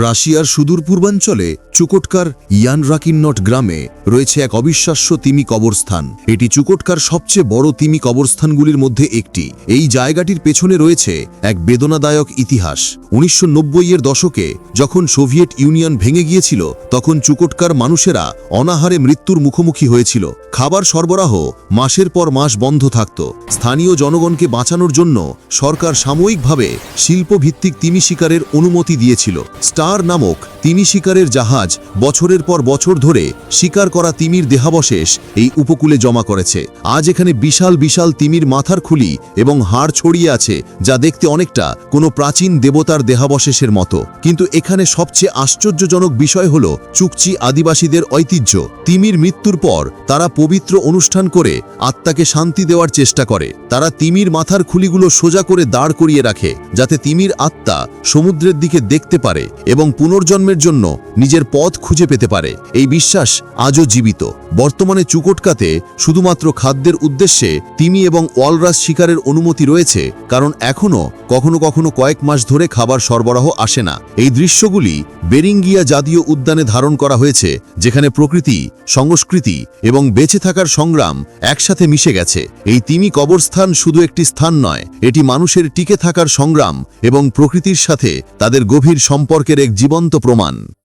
রাশিয়ার সুদূর পূর্বাঞ্চলে চুকটকার ইয়ান রাকিন্নট গ্রামে রয়েছে এক অবিশ্বাস্য তিমি কবরস্থান। এটি চুকটকার সবচেয়ে বড় তিমি কবরস্থানগুলির মধ্যে একটি। এই জায়গাটির পেছনে রয়েছে এক বেদনাদায়ক ইতিহাস। উনিশশো এর দশকে যখন সোভিয়েট ইউনিয়ন ভেঙে গিয়েছিল, তখন চুকটকার মানুষেরা অনাহারে মৃত্যুর মুখোমুখি হয়েছিল। খাবার সরবরাহ মাসের পর মাস বন্ধ থাকত। স্থানীয় জনগণকে বাঁচানোর জন্য সরকার সাময়িকভাবে শিল্পভিত্তিক তিমি শিকারের অনুমতি দিয়েছিল। স্টার নামক তিমি শিকারের জাহাজ বছরের পর বছর ধরে শিকার করা তিমির দেহাবশেষ এই উপকূলে জমা করেছে। আজ এখানে বিশাল বিশাল তিমির মাথার খুলি এবং হাড় ছড়িয়ে আছে, যা দেখতে অনেকটা কোনো প্রাচীন দেবতার দেহাবশেষের মতো। কিন্তু এখানে সবচেয়ে আশ্চর্যজনক বিষয় হল চুকচি আদিবাসীদের ঐতিহ্য। তিমির মৃত্যুর পর তারা পবিত্র অনুষ্ঠান করে আত্মাকে শান্তি দেওয়ার চেষ্টা করে। তারা তিমির মাথার খুলিগুলো সোজা করে দাঁড় করিয়ে রাখে, যাতে তিমির আত্মা সমুদ্রের দিকে দেখতে পারে এবং পুনর্জন্মের জন্য নিজের পথ খুঁজে পেতে পারে। এই বিশ্বাস আজও জীবিত। বর্তমানে চুকটকাতে শুধুমাত্র খাদ্যের উদ্দেশ্যে তিমি এবং ওয়ালরাস শিকারের অনুমতি রয়েছে, কারণ এখনও কখনো কখনো কয়েক মাস ধরে খাবার সরবরাহ আসে না। এই দৃশ্যগুলি বেরিঙ্গিয়া জাতীয় উদ্যানে ধারণ করা হয়েছে, যেখানে প্রকৃতি, সংস্কৃতি এবং বেঁচে থাকার সংগ্রাম একসাথে মিশে গেছে। এই তিমি কবরস্থান শুধু একটি স্থান নয়, এটি মানুষের টিকে থাকার সংগ্রাম এবং প্রকৃতির সাথে তাদের গভীর সম্পর্কের এক জীবন্ত প্রমাণ।